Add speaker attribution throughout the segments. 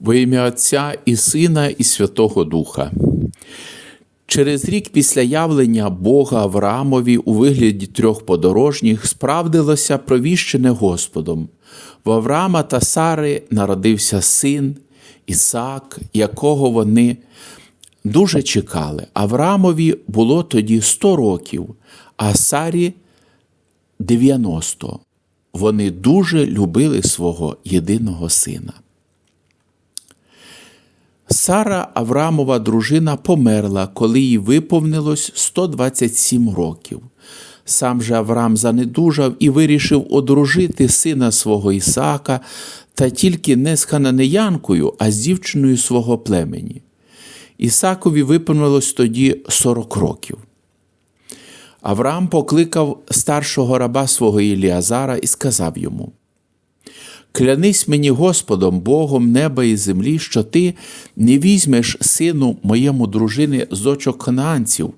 Speaker 1: Во ім'я Отця і Сина, і Святого Духа. Через рік після явлення Бога Авраамові у вигляді трьох подорожніх справдилося провіщене Господом. В Авраама та Сари народився син Ісаак, якого вони дуже чекали. Авраамові було тоді 100 років, а Сарі 90. Вони дуже любили свого єдиного сина. Сара Авраамова дружина померла, коли їй виповнилось 127 років. Сам же Авраам занедужав і вирішив одружити сина свого Ісаака, та тільки не з хананеянкою, а з дівчиною свого племені. Ісакові виповнилось тоді 40 років. Авраам покликав старшого раба свого Іліазара і сказав йому: Клянись мені Господом, Богом неба і землі, що ти не візьмеш сину моєму дружини з дочок ханаанців,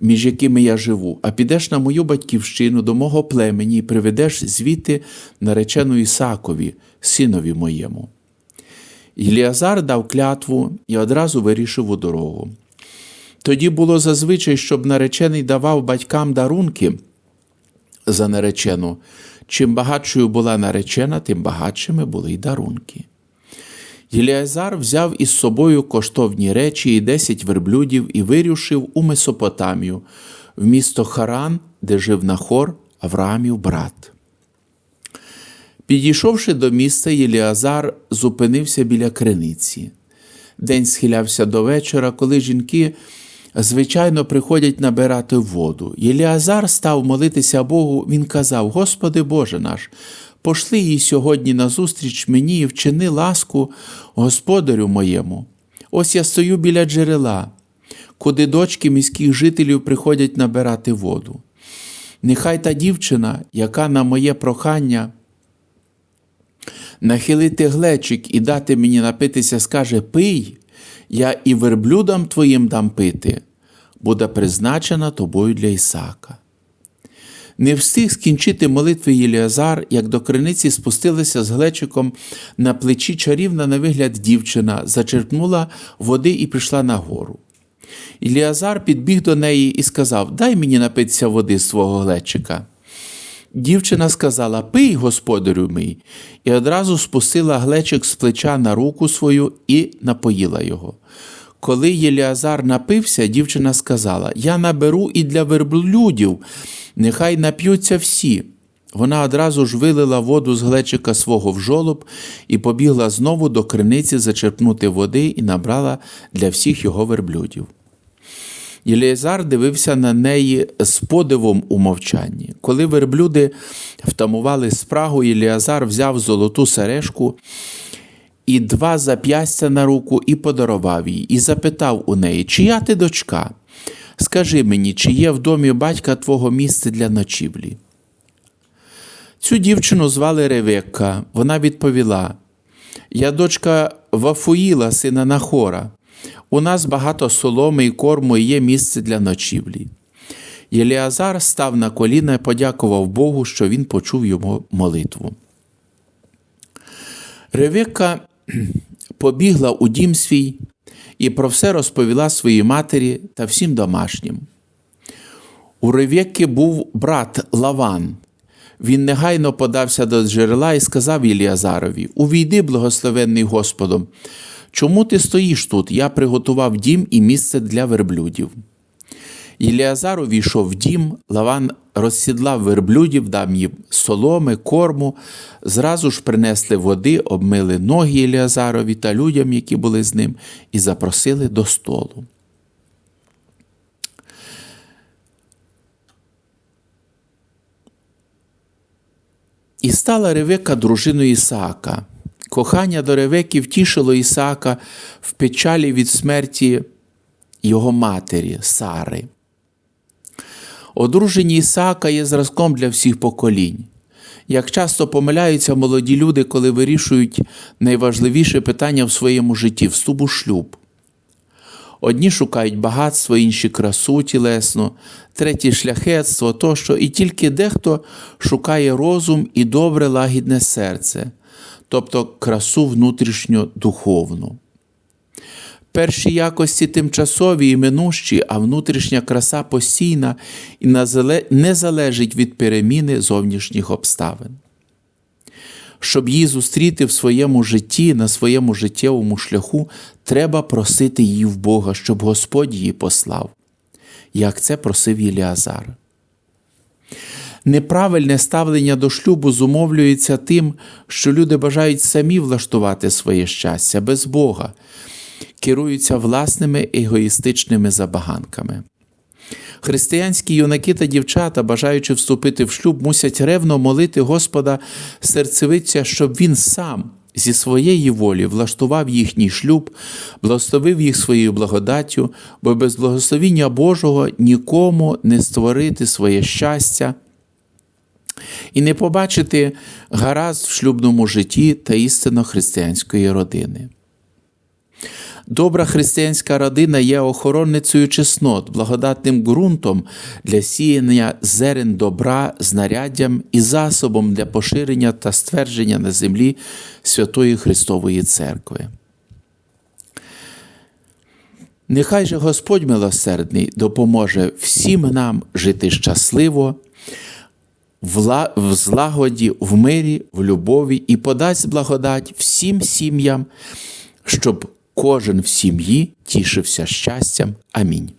Speaker 1: між якими я живу, а підеш на мою батьківщину до мого племені і приведеш звідти наречену Ісакові, синові моєму. Іліазар дав клятву і одразу вирішив у дорогу. Тоді було зазвичай, щоб наречений давав батькам дарунки за наречену. Чим багатшою була наречена, тим багатшими були й дарунки. Єліазар взяв із собою коштовні речі і десять верблюдів і вирушив у Месопотамію, в місто Харан, де жив Нахор, Авраамів брат. Підійшовши до міста, Єліазар зупинився біля криниці. День схилявся до вечора, коли жінки звичайно приходять набирати воду. Єліазар став молитися Богу, він казав: Господи Боже наш, пошли їй сьогодні назустріч мені і вчини ласку господарю моєму. Ось я стою біля джерела, куди дочки міських жителів приходять набирати воду. Нехай та дівчина, яка на моє прохання нахилити глечик і дати мені напитися, скаже Пий, я і верблюдам твоїм дам пити, буде призначена тобою для Ісака. Не встиг скінчити молитви Єліазар, як до криниці спустилася з глечиком на плечі чарівна на вигляд дівчина, зачерпнула води і пішла нагору. Іліазар підбіг до неї і сказав: Дай мені напитися води з свого глечика. Дівчина сказала Пий, господарю мій, і одразу спустила глечик з плеча на руку свою і напоїла його. Коли Єліазар напився, дівчина сказала: Я наберу і для верблюдів, нехай нап'ються всі. Вона одразу ж вилила воду з глечика свого в жолоб і побігла знову до криниці зачерпнути води і набрала для всіх його верблюдів. Єліазар дивився на неї з подивом у мовчанні. Коли верблюди втамували спрагу, Єліазар взяв золоту сережку і два зап'ястя на руку і подарував їй, і запитав у неї, чия ти дочка? Скажи мені, чи є в домі батька твого місце для ночівлі? Цю дівчину звали Ревекка. Вона відповіла: Я дочка Вафуїла, сина Нахора. У нас багато соломи і корму і є місце для ночівлі. Єліазар став на коліна і подякував Богу, що він почув йому молитву. Ревекка побігла у дім свій і про все розповіла своїй матері та всім домашнім. У Ревекки був брат Лаван. Він негайно подався до джерела і сказав Єліазарові: Увійди, благословенний Господом. Чому ти стоїш тут? Я приготував дім і місце для верблюдів. Єліазар увійшов в дім, Лаван розсідлав верблюдів, дав їм соломи, корму, зразу ж принесли води, обмили ноги Єліазарові та людям, які були з ним, і запросили до столу. І стала Ревека дружиною Ісаака. Кохання до Ревеки втішило Ісаака в печалі від смерті його матері Сари. Одруження Ісаака є зразком для всіх поколінь. Як часто помиляються молоді люди, коли вирішують найважливіше питання в своєму житті вступ у шлюб. Одні шукають багатство, інші красу тілесну, треті шляхетство тощо, і тільки дехто шукає розум і добре лагідне серце. Тобто красу внутрішньо духовну. Перші якості тимчасові і минущі, а внутрішня краса постійна і не залежить від переміни зовнішніх обставин. Щоб її зустріти в своєму житті, на своєму життєвому шляху, треба просити її в Бога, щоб Господь її послав, як це просив Іліазар. Неправильне ставлення до шлюбу зумовлюється тим, що люди бажають самі влаштувати своє щастя без Бога, керуються власними егоїстичними забаганками. Християнські юнаки та дівчата, бажаючи вступити в шлюб, мусять ревно молити Господа серцевиця, щоб він сам зі своєї волі влаштував їхній шлюб, благословив їх своєю благодаттю, бо без благословіння Божого нікому не створити своє щастя і не побачити гаразд в шлюбному житті та істинно християнської родини. Добра християнська родина є охоронницею чеснот, благодатним ґрунтом для сіяння зерен добра, знаряддям і засобом для поширення та ствердження на землі Святої Христової Церкви. Нехай же Господь милосердний допоможе всім нам жити щасливо, в злагоді, в мирі, в любові і подасть благодать всім сім'ям, щоб кожен в сім'ї тішився щастям. Амінь.